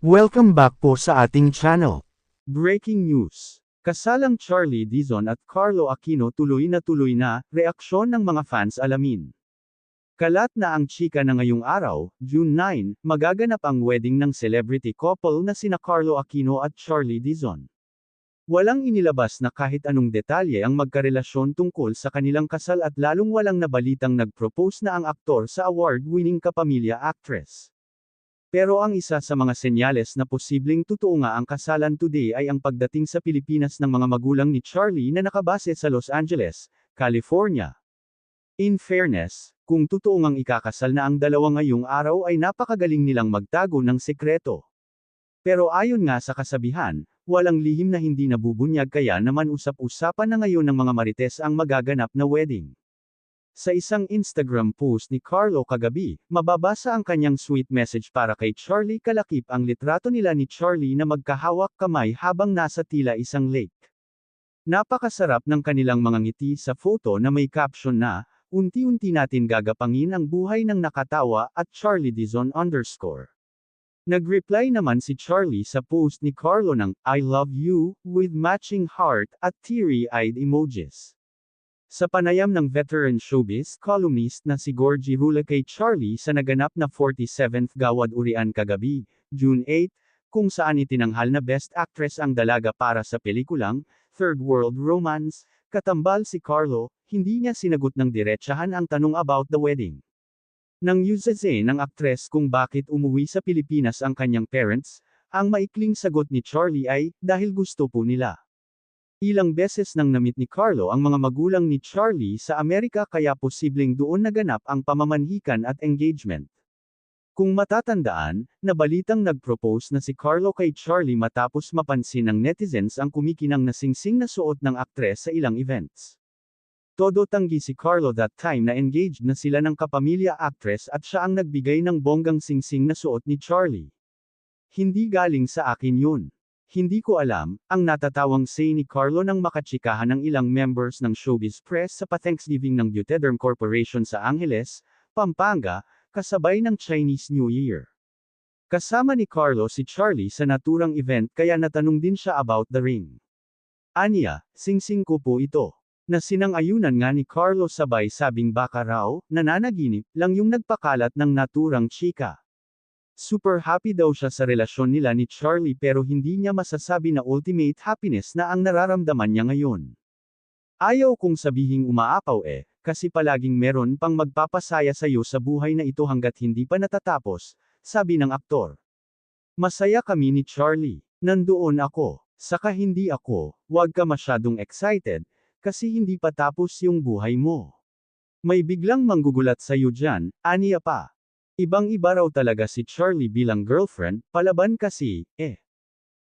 Welcome back po sa ating channel. Breaking news. Kasalang Charlie Dizon at Carlo Aquino tuloy na tuloy na, reaksyon ng mga fans alamin. Kalat na ang chika na ngayong araw, June 9, magaganap ang wedding ng celebrity couple na sina Carlo Aquino at Charlie Dizon. Walang inilabas na kahit anong detalye ang magkarelasyon tungkol sa kanilang kasal at lalong walang nabalitang nag-propose na ang aktor sa award-winning kapamilya actress. Pero ang isa sa mga senyales na posibleng totoo nga ang kasalan today ay ang pagdating sa Pilipinas ng mga magulang ni Charlie na nakabase sa Los Angeles, California. In fairness, kung totoo ngang ikakasal na ang dalawa ngayong araw ay napakagaling nilang magtago ng sekreto. Pero ayon nga sa kasabihan, walang lihim na hindi nabubunyag kaya naman usap-usapan na ngayon ng mga marites ang magaganap na wedding. Sa isang Instagram post ni Carlo kagabi, mababasa ang kanyang sweet message para kay Charlie kalakip ang litrato nila ni Charlie na magkahawak kamay habang nasa tila isang lake. Napakasarap ng kanilang mga ngiti sa photo na may caption na, unti-unti natin gagapangin ang buhay ng nakatawa at Charlie Dizon underscore. Nag-reply naman si Charlie sa post ni Carlo ng, I love you, with matching heart at teary-eyed emojis. Sa panayam ng veteran showbiz columnist na si Gorgie Rula kay Charlie sa naganap na 47th Gawad Urian kagabi, June 8, kung saan itinanghal na Best Actress ang dalaga para sa pelikulang, Third World Romance, katambal si Carlo, hindi niya sinagot ng diretsahan ang tanong about the wedding. Nang usase ng aktres kung bakit umuwi sa Pilipinas ang kanyang parents, ang maikling sagot ni Charlie ay, dahil gusto po nila. Ilang beses nang namit ni Carlo ang mga magulang ni Charlie sa Amerika kaya posibleng doon naganap ang pamamanhikan at engagement. Kung matatandaan, nabalitang nag-propose na si Carlo kay Charlie matapos mapansin ng netizens ang kumikinang na singsing na suot ng aktres sa ilang events. Todo tanggi si Carlo that time na engaged na sila ng kapamilya actress at siya ang nagbigay ng bonggang singsing na suot ni Charlie. Hindi galing sa akin yun. Hindi ko alam, ang natatawang say ni Carlo nang makachikahan ng ilang members ng showbiz press sa pa-Thanksgiving ng Butederm Corporation sa Angeles, Pampanga, kasabay ng Chinese New Year. Kasama ni Carlo si Charlie sa naturang event kaya natanong din siya about the ring. Anya, singsing ko po ito. Na sinang-ayunan nga ni Carlo sabay sabing baka raw, nananaginip, lang yung nagpakalat ng naturang chika. Super happy daw siya sa relasyon nila ni Charlie pero hindi niya masasabi na ultimate happiness na ang nararamdaman niya ngayon. Ayaw kong sabihing umaapaw eh, kasi palaging meron pang magpapasaya sa'yo sa buhay na ito hanggat hindi pa natatapos, sabi ng aktor. Masaya kami ni Charlie. Nandoon ako. Saka hindi ako, wag ka masyadong excited, kasi hindi pa tapos yung buhay mo. May biglang manggugulat sa'yo dyan, aniya pa. Ibang-iba raw talaga si Charlie bilang girlfriend, palaban kasi, eh.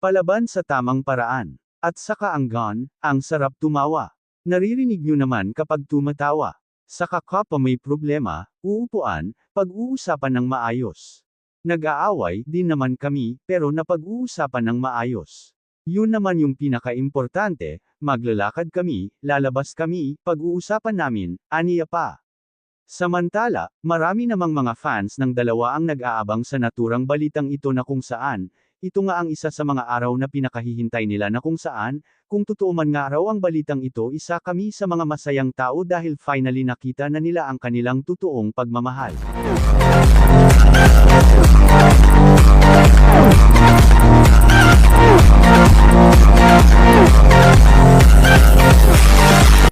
Palaban sa tamang paraan. At saka ang gone, ang sarap tumawa. Naririnig nyo naman kapag tumatawa. Saka kapwa may problema, uupuan, pag-uusapan ng maayos. Nag-aaway din naman kami, pero napag-uusapan ng maayos. Yun naman yung pinaka-importante, maglalakad kami, lalabas kami, pag-uusapan namin, aniya pa. Samantala, marami namang mga fans ng dalawa ang nag-aabang sa naturang balitang ito na kung saan, ito nga ang isa sa mga araw na pinakahihintay nila na kung saan, kung totoo man nga raw ang balitang ito isa kami sa mga masayang tao dahil finally nakita na nila ang kanilang totoong pagmamahal.